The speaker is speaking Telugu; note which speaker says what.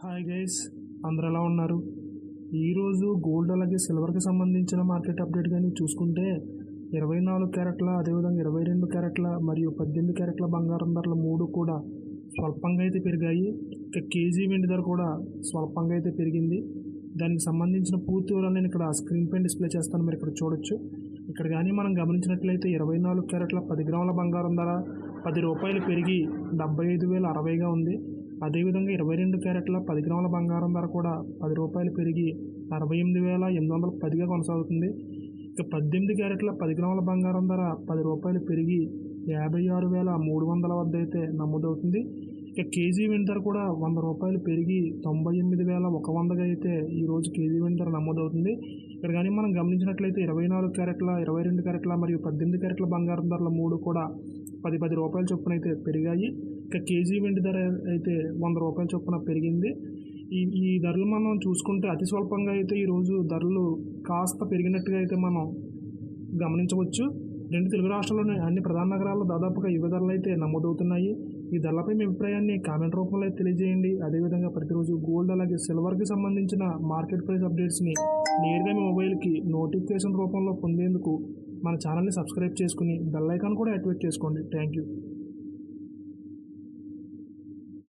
Speaker 1: హాయ్ గైస్ అందరు ఎలా ఉన్నారు? ఈరోజు గోల్డ్ అలాగే సిల్వర్కి సంబంధించిన మార్కెట్ అప్డేట్ కానీ చూసుకుంటే ఇరవై నాలుగు క్యారెట్ల అదేవిధంగా ఇరవై రెండు క్యారెట్ల మరియు పద్దెనిమిది క్యారెట్ల బంగారం ధరలు మూడు కూడా స్వల్పంగా అయితే పెరిగాయి. ఇక కేజీ వెండి ధర కూడా స్వల్పంగా అయితే పెరిగింది. దానికి సంబంధించిన పూర్తి వివరాలు నేను ఇక్కడ స్క్రీన్ పైన డిస్ప్లే చేస్తాను మీరు ఇక్కడ చూడొచ్చు. ఇక్కడ కానీ మనం గమనించినట్లయితే ఇరవై నాలుగు క్యారెట్ల పది గ్రాముల బంగారం ధర పది రూపాయలు పెరిగి డెబ్బై ఐదు వేల అరవైగా ఉంది. అదేవిధంగా ఇరవై రెండు క్యారెట్ల పది గ్రాముల బంగారం ధర కూడా పది రూపాయలు పెరిగి అరవై ఎనిమిది వేల ఎనిమిది వందల పదిగా కొనసాగుతుంది. ఇక పద్దెనిమిది క్యారెట్ల పది గ్రాముల బంగారం ధర పది రూపాయలు పెరిగి యాభై ఆరు వేల మూడు వందల వద్ద అయితే నమోదవుతుంది. ఇక కేజీ వెండి కూడా వంద రూపాయలు పెరిగి తొంభై ఎనిమిది వేల ఒక వందగా అయితే ఈరోజు కేజీ వెండి ధర నమోదవుతుంది. ఇక్కడ కానీ మనం గమనించినట్లయితే ఇరవై నాలుగు క్యారెట్ల ఇరవై రెండు క్యారెట్ల మరియు పద్దెనిమిది క్యారెట్ల బంగారం ధరల మూడు కూడా పది పది రూపాయల చొప్పున అయితే పెరిగాయి. ఇక కేజీ వెండి ధర అయితే వంద రూపాయల చొప్పున పెరిగింది. ఈ ఈ ధరలు మనం చూసుకుంటే అతి స్వల్పంగా అయితే ఈరోజు ధరలు కాస్త పెరిగినట్టుగా అయితే మనం గమనించవచ్చు. రెండు తెలుగు రాష్ట్రాల్లోని అన్ని ప్రధాన నగరాల్లో దాదాపుగా యువ ధరలు అయితే నమోదవుతున్నాయి. ఈ ధరలపై మీ అభిప్రాయాన్ని కామెంట్ రూపంలో అయితే తెలియజేయండి. అదేవిధంగా ప్రతిరోజు గోల్డ్ అలాగే సిల్వర్కి సంబంధించిన మార్కెట్ ప్రైస్ అప్డేట్స్ని నేరుగా మీ మొబైల్కి నోటిఫికేషన్ రూపంలో పొందేందుకు మన ఛానల్ని సబ్స్క్రైబ్ చేసుకుని బెల్ ఐకాన్ కూడా యాక్టివేట్ చేసుకోండి. Thank you